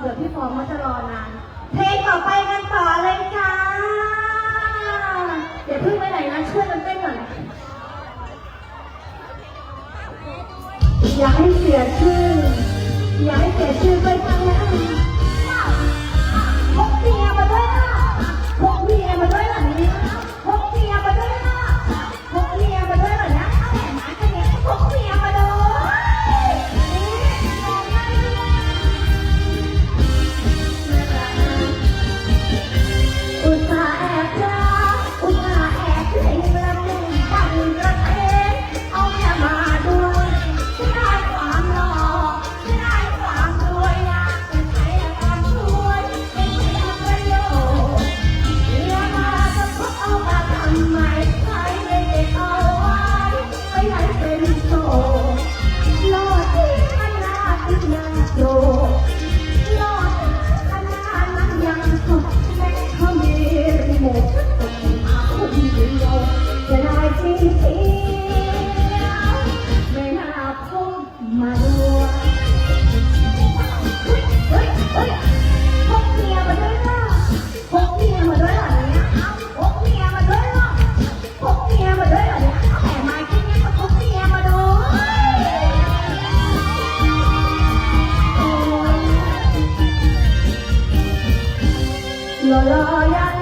เดี๋ยวพี่ฟอร์มเขาจะรอนาน เพลงต่อไปกันต่อเลยจ้าเดี๋ยวเพิ่งไปไหนนะช่วยกันเต้นหน่อยอย่าให้เสียชื่อ อย่าให้เสียชื่อไปทางนั้น มาด้วยเฮ้ยเฮ้ยเฮ้ยพกเมียมาด้วยนะพกเมียมาด้วยเหรอเนี่ยพกเมียมาด้วยเหรอพกเมียมาด้วยเหรอเนี่ยแหมมาที่นี่ก็พกเมียมาด้วยโอ้ยรอรอยัน